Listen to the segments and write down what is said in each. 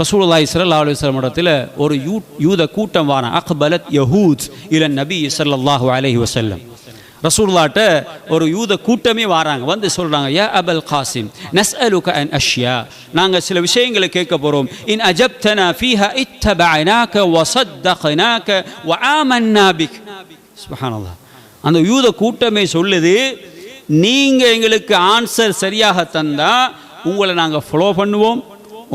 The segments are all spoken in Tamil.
ரசூலுல்லாஹி ஸல்லல்லாஹு அலைஹி வஸல்லம் ஒரு யூ யூத கூட்டம் வான அக்பலத் யஹூத் இல நபி ஸல்லல்லாஹு அலைஹி வஸல்லம். ரசூலுல்லாட்ட ஒரு யூத கூட்டமே வராங்க வந்து சொல்றாங்க யா அபல் காசிம் நஸ்அலுக அன் அஷ்யா. நாங்க சில விஷயங்களை கேட்க போறோம். இன் அஜப்தனா ஃபீஹா இத்தபஅனாக வஸத்தக்னாக வஆமன்னா பிக். சுப்ஹானல்லாஹ். அந்த யூத கூட்டமே சொல்லுது நீங்க எங்களுக்கு ஆன்சர் சரியாக தந்தா உங்களை நாங்கள் ஃபாலோ பண்ணுவோம்.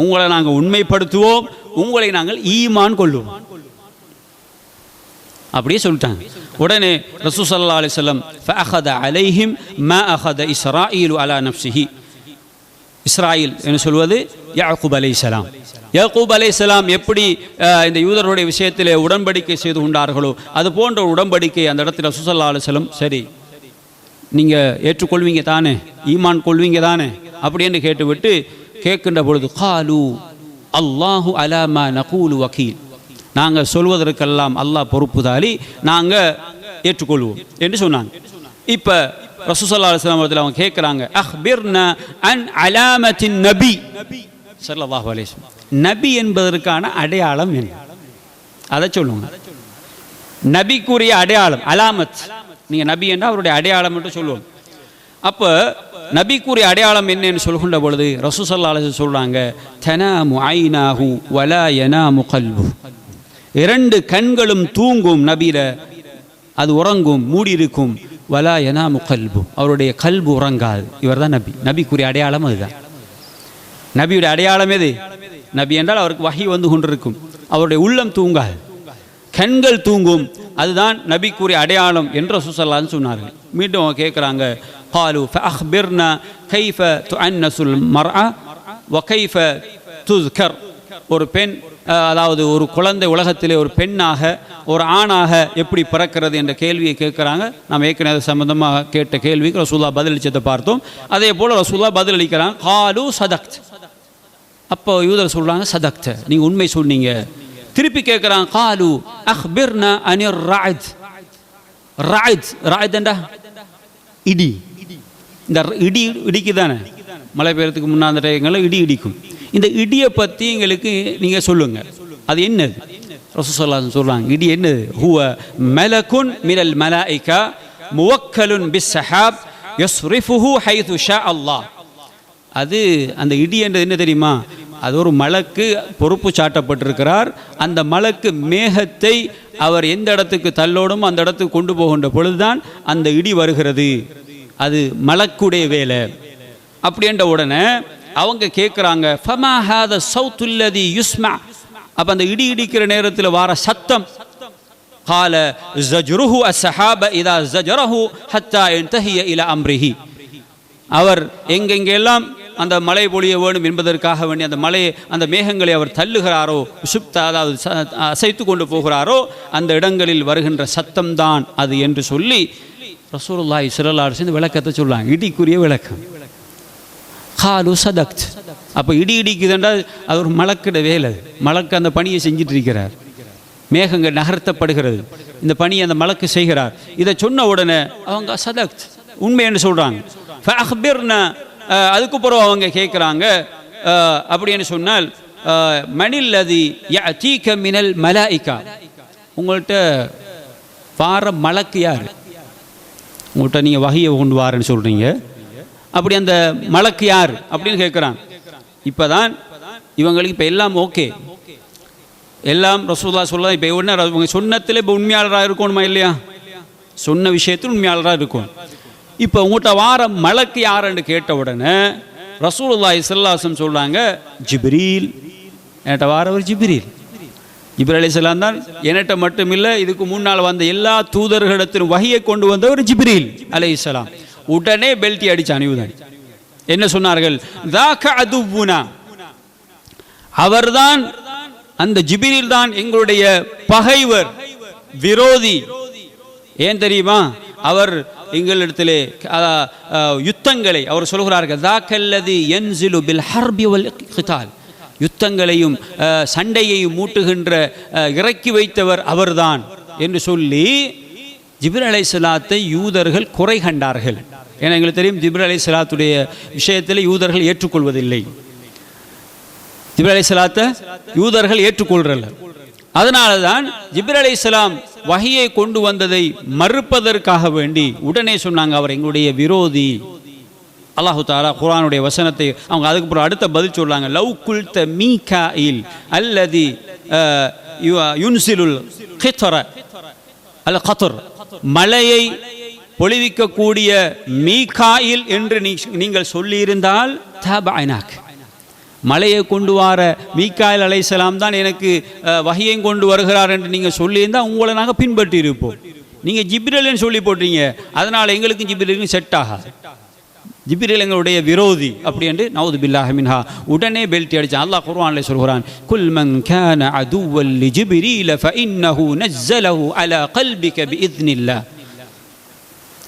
உங்களை நாங்கள் உண்மைப்படுத்துவோம் உங்களை நாங்கள் ஈமான் கொள்ளுவோம். அப்படியே சொல்லிட்டாங்க. உடனே ரசூ சல்லா அலிஸ்லம் ஃபஅஹத அலைஹிம் ம அஹத இஸ்ராயில் அலா நப்சிஹி இஸ்ராயில் என்று சொல்வது யாக்கூப் அலைஹிஸ்ஸலாம் யாக்கூப் அலைஹிஸ்ஸலாம் எப்படி இந்த யூதருடைய விஷயத்திலே உடன்படிக்கை செய்து கொண்டார்களோ அது போன்ற ஒரு உடன்படிக்கை அந்த இடத்துல ரசூசல்லா அலுவலம் சரி நீங்கள் ஏற்றுக்கொள்வீங்க தானே? ஈமான் கொள்வீங்க தானே? அப்படின்னு கேட்டுவிட்டு கேட்கின்ற பொழுது காலு அல்லாஹு அலாமா நகூலு வக்கீல் நாங்கள் சொல்வதற்கெல்லாம் அல்லாஹ் பொறுப்புதாலி நாங்கள் ஏற்றுக்கொள்வோம் என்று சொன்னாங்க. இப்போ ரசூசல்லா அலுவலாம் இடத்துல அவங்க கேட்குறாங்க அஹ்பிர்னா அன் அலாமத்தின் நபி. நபி அலைஹி வஸல்லம். நபி என்பதற்கான அடையாளம் என்ன? அதை சொல்லுங்க. நபிக்குரிய அடையாளம் அலாமத். நீங்கள் நபி என்றால் அவருடைய அடையாளம் என்று சொல்லுவோம். அப்போ நபிக்குரிய அடையாளம் என்னன்னு சொல்கின்ற பொழுது ரசூசல்லா சொல்கிறாங்க சொல்றாங்க தனாமு ஐநாஹு வலா எனாமு கல்பு. இரண்டு கண்களும் தூங்கும் நபியில அது உறங்கும் மூடி இருக்கும். வலா எனாமு கல்பு. அவருடைய கல்பு உறங்காது. இவர்தான் நபி. நபிக்குரிய அடையாளம் அதுதான். நபியுடைய அடையாளம் எது? நபி என்றால் அவருக்கு வகை வந்து கொண்டிருக்கும். அவருடைய உள்ளம் தூங்காது. கண்கள் தூங்கும். அதுதான் நபிக்குரிய அடையாளம் என்று சுசல்லான்னு சொன்னார்கள் மீண்டும் அவங்க கேட்குறாங்க قالوا فأخبرنا كيف تؤنس المرأة وكيف تذكر ஒரு பெண் அஹ், அதாவது ஒரு குழந்தை உலகத்திலே ஒரு பெண்ணாக ஒரு ஆணாக எப்படி பிறக்கிறது என்ற கேள்வியை கேட்குறாங்க நாம் ஏற்கனவே அது சம்பந்தமாக கேட்ட கேள்விக்கு ரசூல்லா பதிலளிச்சதை பார்த்தோம் அதே போல் ரசூல்லா பதிலளிக்கிறாங்க காலு சதக்த் அப்போ யூதர் சொல்றாங்க சதக்த நீங்க உண்மை சொன்னீங்க திருப்பி கேட்குறாங்க காலு அஹ்பிர்னா அனிர் ராய்த் ராய்த் ராய்தண்டா இடி இந்த இடி இடிக்கு தானே மழை பெய்யறதுக்கு முன்னாடி டைங்களில் இடி இடிக்கும் இந்த இடியை பற்றி எங்களுக்கு நீங்கள் சொல்லுங்க அது என்னது ரசூசல்லா சொல்றாங்க இடி என்னது ஹுவ மலகுன் மினல் மலாயிகா முவக்கலுன் பிஸ் சஹாப் யஸ்ரிஃபுஹு ஹைது ஷா அல்லாஹ் அது அந்த இடி என்றது என்ன தெரியுமா அது ஒரு மலக்கு பொறுப்பு சாட்டப்பட்டிருக்கிறார் அந்த மலக்கு மேகத்தை அவர் எந்த இடத்துக்கு தள்ளோடும் அந்த இடத்துக்கு கொண்டு போகின்ற பொழுதுதான் அந்த இடி வருகிறது அது மலக்குடைய வேலை அப்படின்ற உடனே அவங்க கேட்குறாங்க ஃபமா ஹாத சவுத்துல்லதி யுஸ்மா அப்போ அந்த இடி இடிக்கிற நேரத்தில் வார சத்தம் قال زجره السحاب إذا زجره حتى ينتهي إلى أمره அவர் எங்கெங்கெல்லாம் அந்த மழை பொழிய வேண்டும் என்பதற்காக வேண்டி அந்த மலையை அந்த மேகங்களை அவர் தள்ளுகிறாரோ சுப்த அதாவது ச- அசைத்து கொண்டு போகிறாரோ அந்த இடங்களில் வருகின்ற சத்தம்தான் அது என்று சொல்லி ரசூலுல்லாய் ஸல்லல்லாஹு சேர்ந்து விளக்கத்தை சொல்லுவாங்க இடிக்குரிய விளக்கம். காலு சதக்த். அப்போ இடி இடிக்குதுன்றால் அது ஒரு மலக்கிட வேலை. மலக்கு அந்த பணியை செஞ்சிட்டு இருக்கிறார் மேகங்கள் நகர்த்தப்படுகிறது. இந்த பணியை அந்த மலக்கு செய்கிறார். இதை சொன்ன உடனே அவங்க சதக்த் உண்மை என்று சொல்கிறாங்க அதுக்கு பிறகு அவங்க கேட்குறாங்க அப்படின்னு சொன்னால் அஹ், மணில் அது யஅதீக மினல் மலாய்க்கா உங்கள்கிட்ட வார மலக்கு யார்? உங்கள்கிட்ட நீங்கள் வகையை கொண்டு வாரன்னு சொல்கிறீங்க அப்படி அந்த மலக்கு யார்? அப்படின்னு கேட்குறான் இப்போ தான் இவங்களுக்கு இப்போ எல்லாம் ஓகே. எல்லாம் ரசூல்லா சொல்லலாம் இப்போ உடனே இவங்க சொன்னத்தில் இப்போ உண்மையாளராக இருக்கணுமா இல்லையா? சொன்ன விஷயத்தில் உண்மையாளராக இருக்கும் இப்போ உங்கள்கிட்ட வார மலக்கு யாருன்னு கேட்ட உடனே ரசூலுல்லாஹி ஸல்லல்லாஹு சொல்கிறாங்க ஜிப்ரீல். என்கிட்ட வாரவர் ஜிப்ரீல். ஜிப்ரீல் அலைஹிஸ்ஸலாம் தான் என்கிட்ட மட்டும் இல்லை இதுக்கு முன்னால் வந்த எல்லா தூதர்களிடத்திலும் வகையை கொண்டு வந்தவர் ஜிப்ரீல் அலைஹிஸ்ஸலாம் உடனே பெல்ட்டி அடிச்சு அணிவுதான் என்ன சொன்னார்கள்? தாக்க அதுவுனா அவர்தான் அந்த ஜிபிரில் தான் எங்களுடைய பகைவர் விரோதி. ஏன் தெரியுமா? அவர் எங்களிடத்திலே யுத்தங்களை அவர் சொல்கிறார்கள். தாக்கல்லது என்சிலு பில் ஹர்பி வல் கிதால் யுத்தங்களையும் சண்டையையும் மூட்டுகின்ற இறக்கி வைத்தவர் அவர்தான் என்று சொல்லி ஜிபிர் அலை சலாத்தை யூதர்கள் குறை கண்டார்கள். ஏன்னா எங்களுக்கு தெரியும் திப்ர அலை சலாத்துடைய விஷயத்தில் யூதர்கள் ஏற்றுக்கொள்வதில்லை. ஜிபிர் அலை சலாத்தை யூதர்கள் ஏற்றுக்கொள்றல்ல. அதனால தான் ஜிபிர் அலி இஸ்லாம் வகையை கொண்டு வந்ததை மறுப்பதற்காக வேண்டி உடனே சொன்னாங்க அவர் எங்களுடைய விரோதி. அல்லாஹு தாலா குரானுடைய வசனத்தை அவங்க அதுக்கப்புறம் அடுத்த பதில் சொல்றாங்க லவ் குல்த மீகாயில் அல்லதி அல்லது யு- யுன்சிலுல் கித்தர அல்ல கத்தர் மலையை பொழிவிக்கக்கூடிய மீகாயில் என்று நீ- நீங்கள் சொல்லியிருந்தால் தபைனாக் மலையை கொண்டு வர மீக்காயில் அலைசலாம் தான் எனக்கு வகையும் கொண்டு வருகிறார் என்று நீங்கள் சொல்லியிருந்தால் உங்களை நாங்கள் பின்பற்றி இருப்போம் நீங்கள் ஜிப்ரல்னு சொல்லி போட்டீங்க. அதனால் எங்களுக்கும் ஜிப்ரலுக்கும் செட் ஆகாது ஜிப்ரீல் எங்களுடைய விரோதி அப்படி என்று நவுது பில்லாஹி மின்ஹா உடனே பெல்ட் அடிச்சான் அல்லாஹ் குர்ஆனில் சொல்கிறான் குல் மன் கான அதுவல் லிஜிப்ரீல ஃபஇன்னஹு நஸ்ஸலஹு அலா கல்பிக பிஇذنில்லாஹ்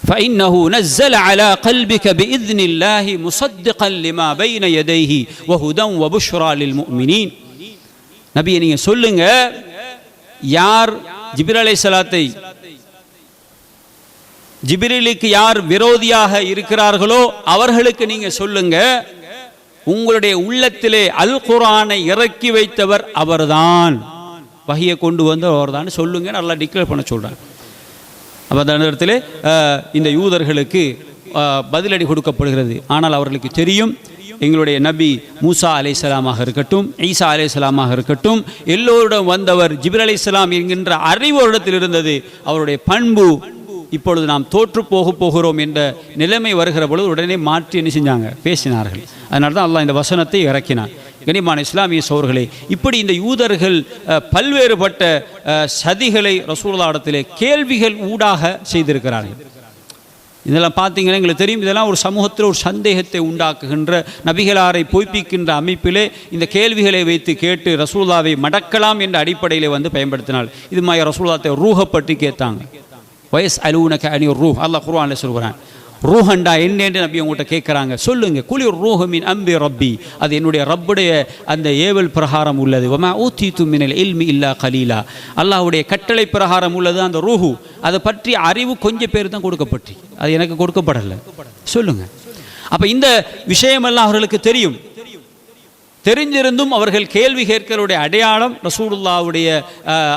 فإنه نزل على قلبك بإذن الله مصدقا لما بين يديه وهدى وبشرى للمؤمنين நபியை நீங்க சொல்லுங்க யார் ஜிப்ரீல் அலைஹிஸ்ஸலாத்தை ஜிப்ரீலுக்கு யார் விரோதியாக இருக்கிறார்களோ அவர்களுக்கு நீங்க சொல்லுங்க உங்களுடைய உள்ளத்திலே அல் குர்ஆனை இறக்கி வைத்தவர் அவர்தான் வஹியை கொண்டு வந்தவர் அவர்தான் சொல்லுங்க நல்லா டிக்ளேர் பண்ண சொல்றாங்க அப்போ அந்த நேரத்தில் இந்த யூதர்களுக்கு பதிலடி கொடுக்கப்படுகிறது. ஆனால் அவர்களுக்கு தெரியும் எங்களுடைய நபி மூசா அலைஹிஸ்ஸலாமாக இருக்கட்டும் ஈசா அலைஹிஸ்ஸலாமாக இருக்கட்டும் எல்லோரிடம் வந்தவர் ஜிப்ர அலைசலாம் என்கின்ற அறிவு இருந்தது. அவருடைய பண்பு இப்பொழுது நாம் தோற்று போக போகிறோம் என்ற நிலைமை வருகிற பொழுது உடனே மாற்றி என்ன செஞ்சாங்க? பேசினார்கள். அதனால தான் அல்லாஹ் இந்த வசனத்தை இறக்கினார் கனிமான இஸ்லாமிய சோர்களே இப்படி இந்த யூதர்கள் பல்வேறுபட்ட சதிகளை ரசூலாடத்திலே கேள்விகள் ஊடாக செய்திருக்கிறார்கள். இதெல்லாம் பார்த்தீங்கன்னா எங்களுக்கு தெரியும். இதெல்லாம் ஒரு சமூகத்தில் ஒரு சந்தேகத்தை உண்டாக்குகின்ற நபிகளாரை பொய்ப்பிக்கின்ற அமைப்பிலே இந்த கேள்விகளை வைத்து கேட்டு ரசூல்லாவை மடக்கலாம் என்ற அடிப்படையிலே வந்து பயன்படுத்தினால் இது மாதிரி ரசூல்லாத்தை ரூகப்பட்டு கேட்டாங்க. வயஸ் அலூனக அணி ரூஹ். அல்லாஹ் குர்ஆனில் சொல்கிறான் ரூஹண்டா என்னென்று நபி உங்கள்கிட்ட கேட்குறாங்க. சொல்லுங்க. குளிர் ரூஹமின் அம்பி ரப்பி. அது என்னுடைய ரப்புடைய அந்த ஏவல் பிரகாரம் உள்ளது. ஒமா ஊத்தி துமினல் இல்மி இல்லா கலீலா. அல்லாஹுடைய கட்டளை பிரகாரம் உள்ளது அந்த ரூஹு. அதை பற்றி அறிவு கொஞ்சம் பேர் தான் கொடுக்கப்பட்டு. அது எனக்கு கொடுக்கப்படலை. சொல்லுங்க. அப்போ இந்த விஷயமெல்லாம் அவர்களுக்கு தெரியும். தெரிஞ்சிருந்தும் அவர்கள் கேள்வி கேட்கிறவருடைய அடையாளம் ரசூலுல்லாவுடைய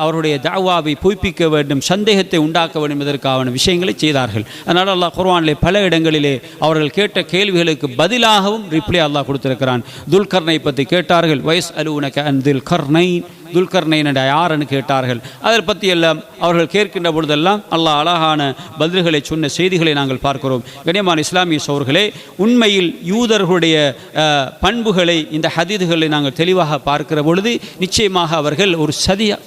அவருடைய தாவாவை பொய்ப்பிக்க வேண்டும் சந்தேகத்தை உண்டாக்க வேண்டும் என்பதற்கான விஷயங்களை செய்தார்கள். அதனால் அல்லாஹ் குர்வானிலே பல இடங்களிலே அவர்கள் கேட்ட கேள்விகளுக்கு பதிலாகவும் ரிப்ளை அல்லாஹ் கொடுத்திருக்கிறான். துல்கர்னை பற்றி கேட்டார்கள் வயஸ் அலுவனக அன் துல் கர்னைன் யாருன்னு கேட்டார்கள்? அதை பற்றி எல்லாம் அவர்கள் கேட்கின்ற பொழுதெல்லாம் அல்லாஹ் அழகான பதில்களை சொன்ன செய்திகளை நாங்கள் பார்க்கிறோம். கனியமான இஸ்லாமிய சோர்களே உண்மையில் யூதர்களுடைய பண்புகளை இந்த ஹதீதுகளை நாங்கள் தெளிவாக பார்க்கிற பொழுது நிச்சயமாக அவர்கள் ஒரு சதிய